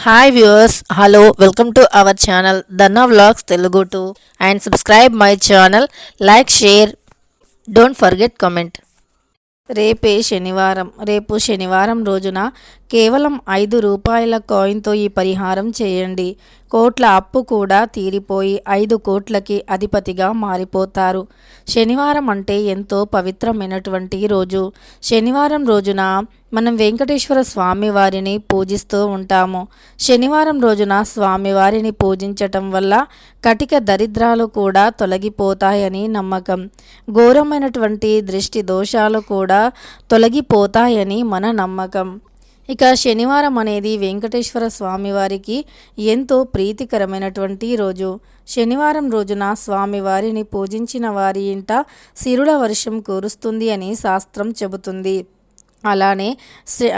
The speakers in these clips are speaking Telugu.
Hi viewers hello welcome to our channel దన్నా vlogs Telugu to and subscribe my channel like share don't forget comment రేపే శనివారం రేపు శనివారం రోజున కేవలం ఐదు రూపాయల కాయిన్తో ఈ పరిహారం చేయండి. కోట్ల అప్పు కూడా తీరిపోయి ఐదు కోట్లకి అధిపతిగా మారిపోతారు. శనివారం అంటే ఎంతో పవిత్రమైనటువంటి రోజు. శనివారం రోజున మనం వెంకటేశ్వర స్వామివారిని పూజిస్తూ ఉంటాము. శనివారం రోజున స్వామివారిని పూజించటం వల్ల కటిక దరిద్రాలు కూడా తొలగిపోతాయని నమ్మకం. ఘోరమైనటువంటి దృష్టి దోషాలు కూడా తొలగిపోతాయని మన నమ్మకం. ఇక శనివారం అనేది వెంకటేశ్వర స్వామివారికి ఎంతో ప్రీతికరమైనటువంటి రోజు. శనివారం రోజున స్వామివారిని పూజించిన వారి ఇంట సిరుల వర్షం కురుస్తుంది అని శాస్త్రం చెబుతుంది. అలానే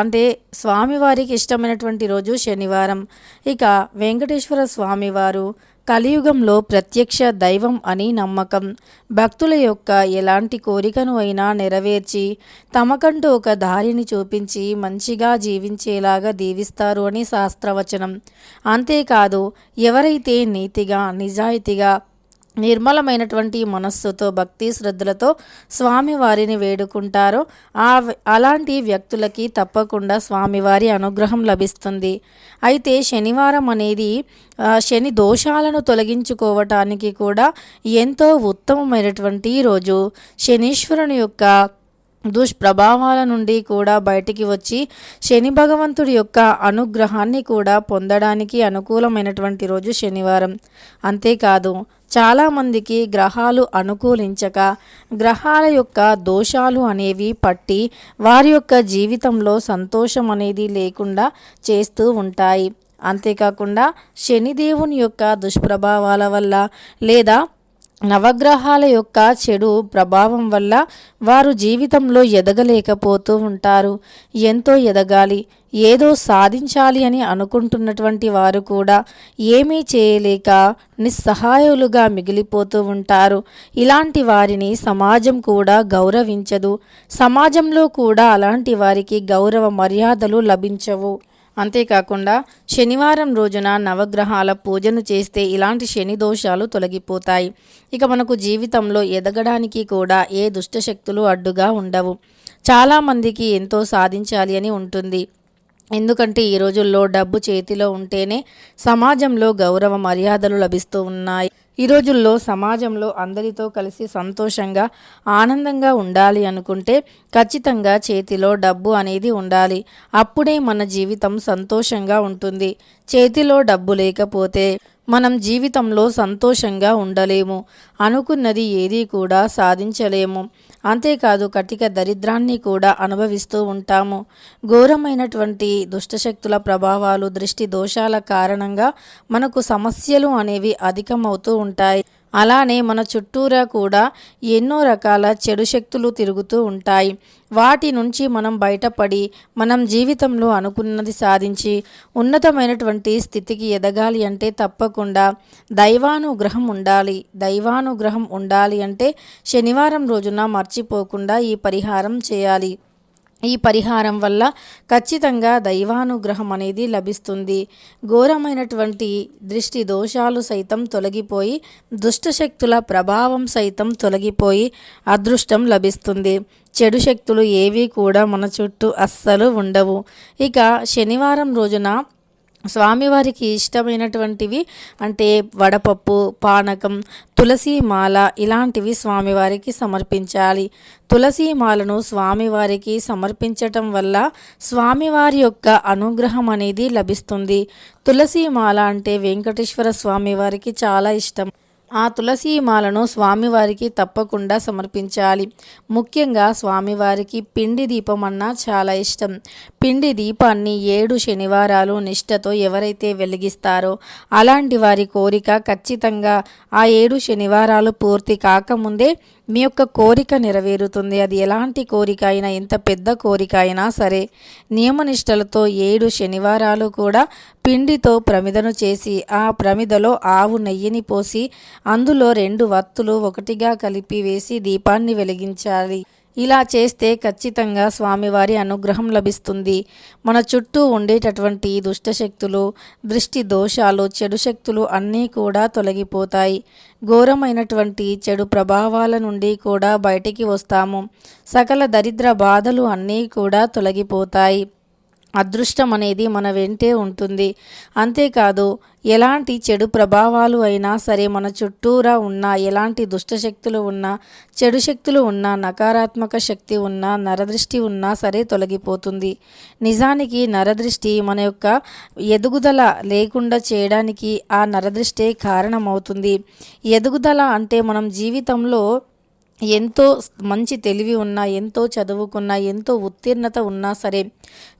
అంటే స్వామివారికి ఇష్టమైనటువంటి రోజు శనివారం. ఇక వెంకటేశ్వర స్వామివారు కలియుగంలో ప్రత్యక్ష దైవం అని నమ్మకం. భక్తుల యొక్క ఎలాంటి కోరికను అయినా నెరవేర్చి తమకంటూ ఒక దారిని చూపించి మంచిగా జీవించేలాగా దీవిస్తారు అని శాస్త్రవచనం. అంతేకాదు ఎవరైతే నీతిగా నిజాయితీగా నిర్మలమైనటువంటి మనస్సుతో భక్తి శ్రద్ధలతో స్వామివారిని వేడుకుంటారో. ఆ అలాంటి వ్యక్తులకి తప్పకుండా స్వామివారి అనుగ్రహం లభిస్తుంది. అయితే శనివారం అనేది శని దోషాలను తొలగించుకోవటానికి కూడా ఎంతో ఉత్తమమైనటువంటి రోజు. శనీశ్వరుని యొక్క దుష్ప్రభావాల నుండి కూడా బయటికి వచ్చి శని భగవంతుడి యొక్క అనుగ్రహాన్ని కూడా పొందడానికి అనుకూలమైనటువంటి రోజు శనివారం. అంతేకాదు చాలామందికి గ్రహాలు అనుకూలించక గ్రహాల యొక్క దోషాలు అనేవి పట్టి వారి యొక్క జీవితంలో సంతోషం అనేది లేకుండా చేస్తూ ఉంటాయి. అంతేకాకుండా శనిదేవుని యొక్క దుష్ప్రభావాల వల్ల లేదా నవగ్రహాల యొక్క చెడు ప్రభావం వల్ల వారు జీవితంలో ఎదగలేకపోతూ ఉంటారు. ఎంతో ఎదగాలి ఏదో సాధించాలి అని అనుకుంటున్నటువంటి వారు కూడా ఏమీ చేయలేక నిస్సహాయులుగా మిగిలిపోతూ ఉంటారు. ఇలాంటి వారిని సమాజం కూడా గౌరవించదు. సమాజంలో కూడా అలాంటి వారికి గౌరవ మర్యాదలు లభించవు. అంతేకాకుండా శనివారం రోజున నవగ్రహాల పూజను చేస్తే ఇలాంటి శని దోషాలు తొలగిపోతాయి. ఇక మనకు జీవితంలో ఎదగడానికి కూడా ఏ దుష్టశక్తులు అడ్డుగా ఉండవు. చాలామందికి ఎంతో సాధించాలి అని ఉంటుంది. ఎందుకంటే ఈ రోజుల్లో డబ్బు చేతిలో ఉంటేనే సమాజంలో గౌరవ మర్యాదలు లభిస్తూ ఉన్నాయి. ఈ రోజుల్లో సమాజంలో అందరితో కలిసి సంతోషంగా ఆనందంగా ఉండాలి అనుకుంటే ఖచ్చితంగా చేతిలో డబ్బు అనేది ఉండాలి. అప్పుడే మన జీవితం సంతోషంగా ఉంటుంది. చేతిలో డబ్బు లేకపోతే మనం జీవితంలో సంతోషంగా ఉండలేము. అనుకున్నది ఏదీ కూడా సాధించలేము. అంతేకాదు కటిక దరిద్రాన్ని కూడా అనుభవిస్తూ ఉంటాము. ఘోరమైనటువంటి దుష్టశక్తుల ప్రభావాలు దృష్టి దోషాల కారణంగా మనకు సమస్యలు అనేవి అధికమవుతూ ఉంటాయి. అలానే మన చుట్టూరా కూడా ఎన్నో రకాల చెడు శక్తులు తిరుగుతూ ఉంటాయి. వాటి నుంచి మనం బయటపడి మనం జీవితంలో అనుకున్నది సాధించి ఉన్నతమైనటువంటి స్థితికి ఎదగాలి అంటే తప్పకుండా దైవానుగ్రహం ఉండాలి. దైవానుగ్రహం ఉండాలి అంటే శనివారం రోజున మర్చిపోకుండా ఈ పరిహారం చేయాలి. ఈ పరిహారం వల్ల ఖచ్చితంగా దైవానుగ్రహం అనేది లభిస్తుంది. ఘోరమైనటువంటి దృష్టి దోషాలు సైతం తొలగిపోయి దుష్టశక్తుల ప్రభావం సైతం తొలగిపోయి అదృష్టం లభిస్తుంది. చెడు శక్తులు ఏవి కూడా మన చుట్టూ అస్సలు ఉండవు. ఇక శనివారం రోజున స్వామివారికి ఇష్టమైనటువంటివి అంటే వడపప్పు పానకం తులసి మాల ఇలాంటివి స్వామివారికి సమర్పించాలి. తులసి మాలను స్వామివారికి సమర్పించటం వల్ల స్వామివారి యొక్క అనుగ్రహం అనేది లభిస్తుంది. తులసి మాల అంటే వెంకటేశ్వర స్వామివారికి చాలా ఇష్టం. ఆ తులసి మాలను స్వామివారికి తప్పకుండా సమర్పించాలి. ముఖ్యంగా స్వామివారికి పిండి దీపం అన్నా చాలా ఇష్టం. పిండి దీపాన్ని ఏడు శనివారాలు నిష్టతో ఎవరైతే వెలిగిస్తారో అలాంటి వారి కోరిక ఖచ్చితంగా ఆ ఏడు శనివారాలు పూర్తి కాకముందే మీ యొక్క కోరిక నెరవేరుతుంది. అది ఎలాంటి కోరిక అయినా ఎంత పెద్ద కోరిక అయినా సరే నియమనిష్టలతో ఏడు శనివారాలు కూడా పిండితో ప్రమిదను చేసి ఆ ప్రమిదలో ఆవు నెయ్యిని పోసి అందులో రెండు వత్తులు ఒకటిగా కలిపి వేసి దీపాన్ని వెలిగించాలి. ఇలా చేస్తే ఖచ్చితంగా స్వామివారి అనుగ్రహం లభిస్తుంది. మన చుట్టూ ఉండేటటువంటి దుష్టశక్తులు దృష్టి దోషాలు చెడు శక్తులు అన్నీ కూడా తొలగిపోతాయి. ఘోరమైనటువంటి చెడు ప్రభావాల నుండి కూడా బయటికి వస్తాము. సకల దరిద్ర బాధలు అన్నీ కూడా తొలగిపోతాయి. అదృష్టం అనేది మన వెంటే ఉంటుంది. అంతేకాదు ఎలాంటి చెడు ప్రభావాలు అయినా సరే మన చుట్టూరా ఉన్న ఎలాంటి దుష్టశక్తులు ఉన్నా చెడు శక్తులు ఉన్నా నకారాత్మక శక్తి ఉన్నా నరదృష్టి ఉన్నా సరే తొలగిపోతుంది. నిజానికి నరదృష్టి మన యొక్క ఎదుగుదల లేకుండా చేయడానికి ఆ నరదృష్టే కారణమవుతుంది. ఎదుగుదల అంటే మనం జీవితంలో ఎంతో మంచి తెలివి ఉన్నా ఎంతో చదువుకున్నా ఎంతో ఉత్తీర్ణత ఉన్నా సరే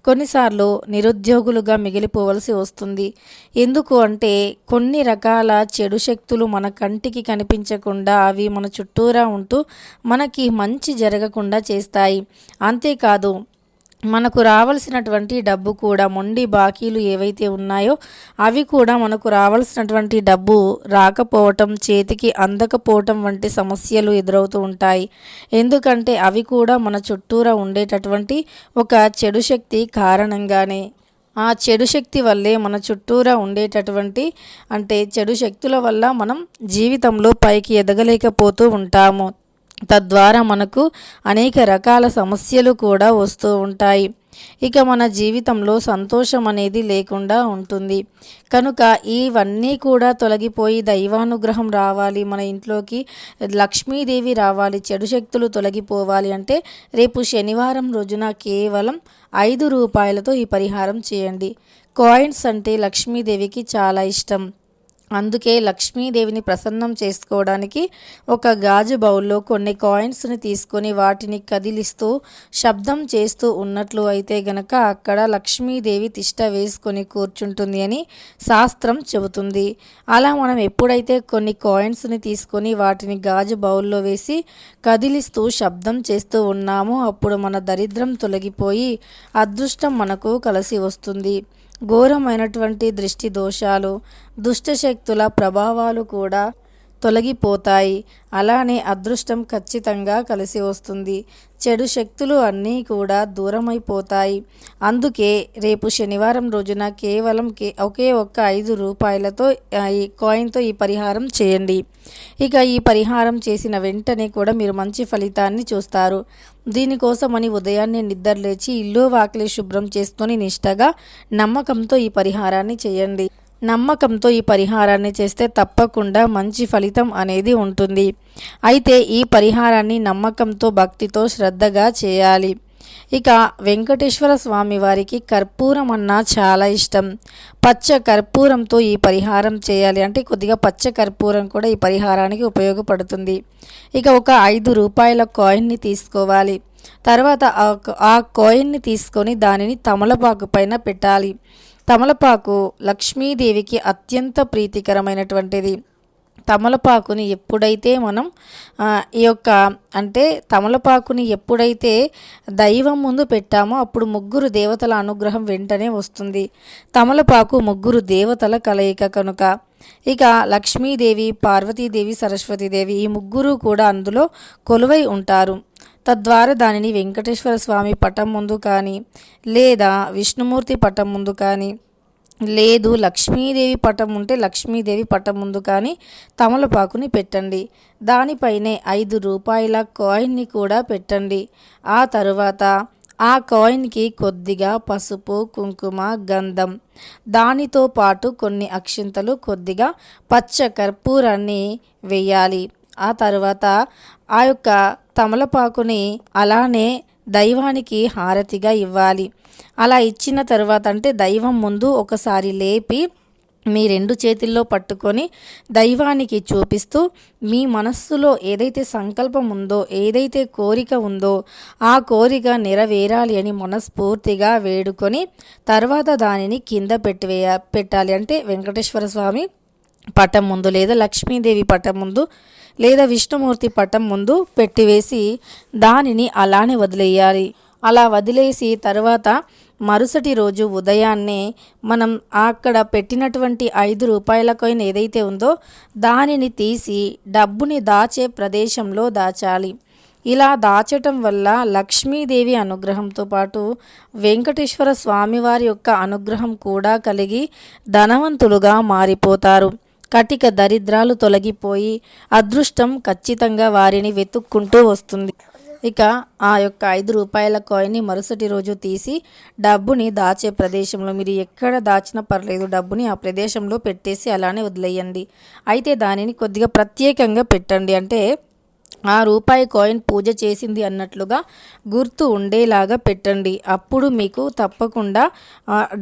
కొన్నిసార్లు నిరుద్యోగులుగా మిగిలిపోవలసి వస్తుంది. ఎందుకు అంటే కొన్ని రకాల చెడు శక్తులు మన కంటికి కనిపించకుండా అవి మన చుట్టూరా ఉంటూ మనకి మంచి జరగకుండా చేస్తాయి. అంతేకాదు మనకు రావాల్సినటువంటి డబ్బు కూడా మొండి బాకీలు ఏవైతే ఉన్నాయో అవి కూడా మనకు రావాల్సినటువంటి డబ్బు రాకపోవటం చేతికి అందకపోవటం వంటి సమస్యలు ఎదురవుతూ ఉంటాయి. ఎందుకంటే అవి కూడా మన చుట్టూరా ఉండేటటువంటి ఒక చెడు శక్తి కారణంగానే. ఆ చెడు శక్తి వల్లే మన చుట్టూరా ఉండేటటువంటి అంటే చెడు శక్తుల వల్ల మనం జీవితంలో పైకి ఎదగలేకపోతూ ఉంటాము. తద్వారా మనకు అనేక రకాల సమస్యలు కూడా వస్తూ ఉంటాయి. ఇక మన జీవితంలో సంతోషం అనేది లేకుండా ఉంటుంది. కనుక ఇవన్నీ కూడా తొలగిపోయి దైవానుగ్రహం రావాలి మన ఇంట్లోకి లక్ష్మీదేవి రావాలి చెడు శక్తులు తొలగిపోవాలి అంటే రేపు శనివారం రోజున కేవలం ఐదు రూపాయలతో ఈ పరిహారం చేయండి. కాయిన్స్ అంటే లక్ష్మీదేవికి చాలా ఇష్టం. అందుకే లక్ష్మీదేవిని ప్రసన్నం చేసుకోవడానికి ఒక గాజు బౌల్లో కొన్ని కాయిన్స్ని తీసుకొని వాటిని కదిలిస్తూ శబ్దం చేస్తూ ఉన్నట్లు అయితే గనక అక్కడ లక్ష్మీదేవి తిష్ట వేసుకొని కూర్చుంటుంది అని శాస్త్రం చెబుతుంది. అలా మనం ఎప్పుడైతే కొన్ని కాయిన్స్ని తీసుకొని వాటిని గాజు బౌల్లో వేసి కదిలిస్తూ శబ్దం చేస్తూ ఉన్నామో అప్పుడు మన దరిద్రం తొలగిపోయి అదృష్టం మనకు కలిసి వస్తుంది. ఘోరమైనటువంటి దృష్టి దోషాలు దుష్టశక్తుల ప్రభావాలు కూడా తొలగిపోతాయి. అలానే అదృష్టం ఖచ్చితంగా కలిసి వస్తుంది. చెడు శక్తులు అన్నీ కూడా దూరమైపోతాయి. అందుకే రేపు శనివారం రోజున కేవలం కే ఒకే ఒక్క ఐదు రూపాయలతో ఈ కాయిన్తో ఈ పరిహారం చేయండి. ఇక ఈ పరిహారం చేసిన వెంటనే కూడా మీరు మంచి ఫలితాన్ని చూస్తారు. దీనికోసమని ఉదయాన్నే నిద్రలేచి ఇల్లు వాకిలి శుభ్రం చేసుకొని నిష్టగా నమ్మకంతో ఈ పరిహారాన్ని చేయండి. నమ్మకంతో ఈ పరిహారాన్ని చేస్తే తప్పకుండా మంచి ఫలితం అనేది ఉంటుంది. అయితే ఈ పరిహారాన్ని నమ్మకంతో భక్తితో శ్రద్ధగా చేయాలి. ఇక వెంకటేశ్వర స్వామి వారికి కర్పూరం అన్నా చాలా ఇష్టం. పచ్చ కర్పూరంతో ఈ పరిహారం చేయాలి అంటే కొద్దిగా పచ్చ కర్పూరం కూడా ఈ పరిహారానికి ఉపయోగపడుతుంది. ఇక ఒక ఐదు రూపాయల కాయిన్ని తీసుకోవాలి. తర్వాత ఆ కాయిన్ని తీసుకొని దానిని తమలపాకు పైన పెట్టాలి. తమలపాకు లక్ష్మీదేవికి అత్యంత ప్రీతికరమైనటువంటిది. తమలపాకుని ఎప్పుడైతే మనం ఈ యొక్క అంటే తమలపాకుని ఎప్పుడైతే దైవం ముందు పెట్టామో అప్పుడు ముగ్గురు దేవతల అనుగ్రహం వెంటనే వస్తుంది. తమలపాకు ముగ్గురు దేవతల కలయిక కనుక. ఇక లక్ష్మీదేవి పార్వతీదేవి సరస్వతీదేవి ఈ ముగ్గురు కూడా అందులో కొలువై ఉంటారు. తద్వారా దానిని వెంకటేశ్వర స్వామి పటం ముందు కానీ లేదా విష్ణుమూర్తి పటం ముందు కానీ లేదు లక్ష్మీదేవి పటం ఉంటే లక్ష్మీదేవి పటం ముందు కానీ తమలపాకుని పెట్టండి. దానిపైనే ఐదు రూపాయల కాయిన్ని కూడా పెట్టండి. ఆ తరువాత ఆ కాయిన్కి కొద్దిగా పసుపు కుంకుమ గంధం దానితో పాటు కొన్ని అక్షింతలు కొద్దిగా పచ్చ కర్పూరాన్ని వేయాలి. ఆ తర్వాత ఆ యొక్క తమలపాకుని అలానే దైవానికి హారతిగా ఇవ్వాలి. అలా ఇచ్చిన తర్వాత అంటే దైవం ముందు ఒకసారి లేపి మీ రెండు చేతుల్లో పట్టుకొని దైవానికి చూపిస్తూ మీ మనస్సులో ఏదైతే సంకల్పం ఉందో ఏదైతే కోరిక ఉందో ఆ కోరిక నెరవేరాలి అని మనస్ఫూర్తిగా వేడుకొని తర్వాత దానిని కింద పెట్టివేయ పెట్టాలి. అంటే వెంకటేశ్వర స్వామి పటం ముందు లేదా లక్ష్మీదేవి పటం ముందు లేదా విష్ణుమూర్తి పటం ముందు పెట్టివేసి దానిని అలానే వదిలేయాలి. అలా వదిలేసి తర్వాత మరుసటి రోజు ఉదయాన్నే మనం అక్కడ పెట్టినటువంటి ఐదు రూపాయల కాయిన్ ఏదైతే ఉందో దానిని తీసి డబ్బుని దాచే ప్రదేశంలో దాచాలి. ఇలా దాచటం వల్ల లక్ష్మీదేవి అనుగ్రహంతో పాటు వెంకటేశ్వర స్వామివారి యొక్క అనుగ్రహం కూడా కలిగి ధనవంతులుగా మారిపోతారు. కటిక దరిద్రాలు తొలగిపోయి అదృష్టం ఖచ్చితంగా వారిని వెతుక్కుంటూ వస్తుంది. ఇక ఆ యొక్క ఐదు రూపాయల కాయిన్ని మరుసటి రోజు తీసి డబ్బుని దాచే ప్రదేశంలో మీరు ఎక్కడ దాచినా పర్లేదు డబ్బుని ఆ ప్రదేశంలో పెట్టేసి అలానే వదిలేయండి. అయితే దానిని కొద్దిగా ప్రత్యేకంగా పెట్టండి. అంటే ఆ రూపాయి కాయిన్ పూజ చేసింది అన్నట్లుగా గుర్తు ఉండేలాగా పెట్టండి. అప్పుడు మీకు తప్పకుండా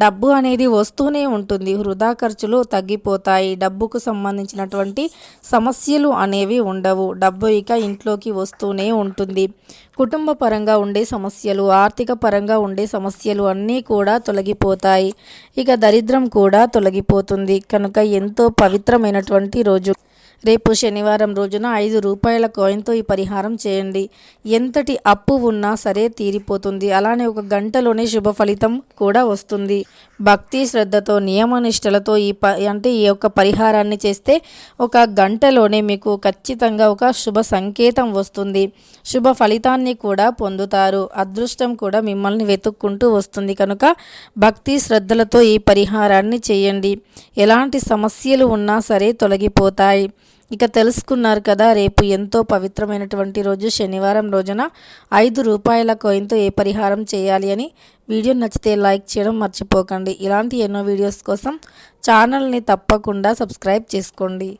డబ్బు అనేది వస్తూనే ఉంటుంది. వృధా ఖర్చులు తగ్గిపోతాయి. డబ్బుకు సంబంధించినటువంటి సమస్యలు అనేవి ఉండవు. డబ్బు ఇక ఇంట్లోకి వస్తూనే ఉంటుంది. కుటుంబ పరంగా ఉండే సమస్యలు ఆర్థిక పరంగా ఉండే సమస్యలు అన్నీ కూడా తొలగిపోతాయి. ఇక దరిద్రం కూడా తొలగిపోతుంది. కనుక ఎంతో పవిత్రమైనటువంటి రోజు. రేపు శనివారం రోజున ఐదు రూపాయల కాయిన్తో ఈ పరిహారం చేయండి. ఎంతటి అప్పు ఉన్నా సరే తీరిపోతుంది. అలానే ఒక గంటలోనే శుభ ఫలితం కూడా వస్తుంది. భక్తి శ్రద్ధతో నియమనిష్టలతో ఈ ప అంటే ఈ యొక్క పరిహారాన్ని చేస్తే ఒక గంటలోనే మీకు ఖచ్చితంగా ఒక శుభ సంకేతం వస్తుంది. శుభ ఫలితాన్ని కూడా పొందుతారు. అదృష్టం కూడా మిమ్మల్ని వెతుక్కుంటూ వస్తుంది. కనుక భక్తి శ్రద్ధలతో ఈ పరిహారాన్ని చేయండి. ఎలాంటి సమస్యలు ఉన్నా సరే తొలగిపోతాయి. ఇక తెలుసుకున్నారు కదా రేపు ఎంతో పవిత్రమైనటువంటి రోజు శనివారం రోజున ఐదు రూపాయల కోయిన్తో ఏ పరిహారం చేయాలి అని వీడియో నచ్చితే లైక్ చేయడం మర్చిపోకండి. ఇలాంటి ఎన్నో వీడియోస్ కోసం ఛానల్ని తప్పకుండా సబ్స్క్రైబ్ చేసుకోండి.